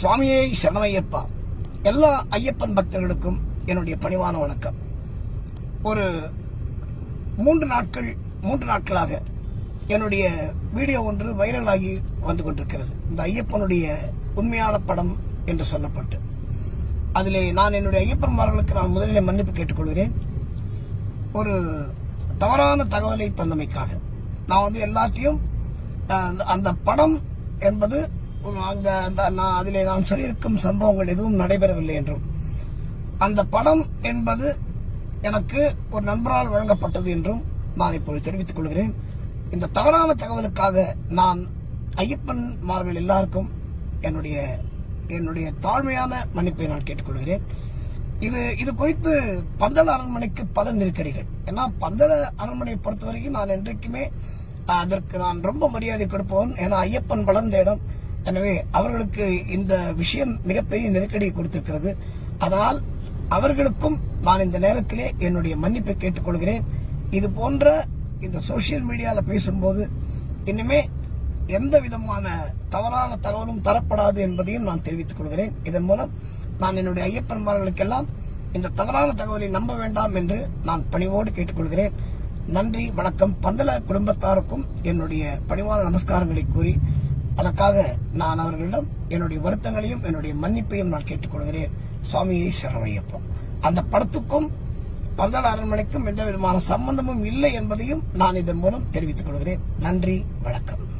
சுவாமியே சரணமையப்பா. எல்லா ஐயப்பன் பக்தர்களுக்கும் என்னுடைய பணிவான வணக்கம். ஒரு மூன்று நாட்கள் மூன்று நாட்களாக என்னுடைய வீடியோ ஒன்று வைரலாகி வந்து கொண்டிருக்கிறது. இந்த ஐயப்பனுடைய உண்மையான படம் என்று சொல்லப்பட்டு. அதிலே நான் என்னுடைய ஐயப்பன்மார்களுக்கு நான் முதலில் மன்னிப்பு கேட்டுக்கொள்கிறேன். ஒரு தவறான தகவலை தந்தமைக்காக. நான் வந்து எல்லாத்தையும் அந்த- அந்த படம் என்பது அந்த அந்த நான் அதிலே நான் சொல்லியிருக்கும் சம்பவங்கள் எதுவும் நடைபெறவில்லை என்றும். அந்த படம் என்பது எனக்கு ஒரு நண்பரால் வழங்கப்பட்டது என்றும் நான் இப்பொழுது தெரிவித்துக் கொள்கிறேன். இந்த தவறான தகவலுக்காக நான் ஐயப்பன் மார்கள் எல்லாருக்கும் என்னுடைய என்னுடைய தாழ்மையான மன்னிப்பை நான் கேட்டுக்கொள்கிறேன். இது இது குறித்து பந்தள அரண்மனைக்கு பல நெருக்கடிகள். ஏன்னா பந்தள அரண்மனையை பொறுத்தவரைக்கும் நான் என்றைக்குமே அதற்கு நான் ரொம்ப மரியாதை கொடுப்பவன். ஏன்னா ஐயப்பன் வளர்ந்த இடம். எனவே அவர்களுக்கு இந்த விஷயம் மிகப்பெரிய நெருக்கடியை கொடுத்திருக்கிறது. அதனால் அவர்களுக்கும் நான் இந்த நேரத்திலே என்னுடைய மன்னிப்பை கேட்டுக்கொள்கிறேன். இது போன்ற இந்த சோசியல் மீடியாவில் பேசும்போது இனிமே எந்த விதமான தவறான தகவலும் தரப்படாது என்பதையும் நான் தெரிவித்துக் கொள்கிறேன். இதன் மூலம் நான் என்னுடைய ஐயப்பன்மார்களுக்கெல்லாம் இந்த தவறான தகவலை நம்ப வேண்டாம் என்று நான் பணிவோடு கேட்டுக்கொள்கிறேன். நன்றி வணக்கம். பந்தல குடும்பத்தாருக்கும் என்னுடைய பணிவான நமஸ்காரங்களை கூறி அதற்காக நான் அவர்களிடம் என்னுடைய வருத்தங்களையும் என்னுடைய மன்னிப்பையும் நான் கேட்டுக்கொள்கிறேன். சுவாமியை சரணமையப்பம். அந்த படத்துக்கும் பந்தள அரண்மனைக்கும் எந்த விதமான சம்பந்தமும் இல்லை என்பதையும் நான் இதன் மூலம் தெரிவித்துக் கொள்கிறேன். நன்றி வணக்கம்.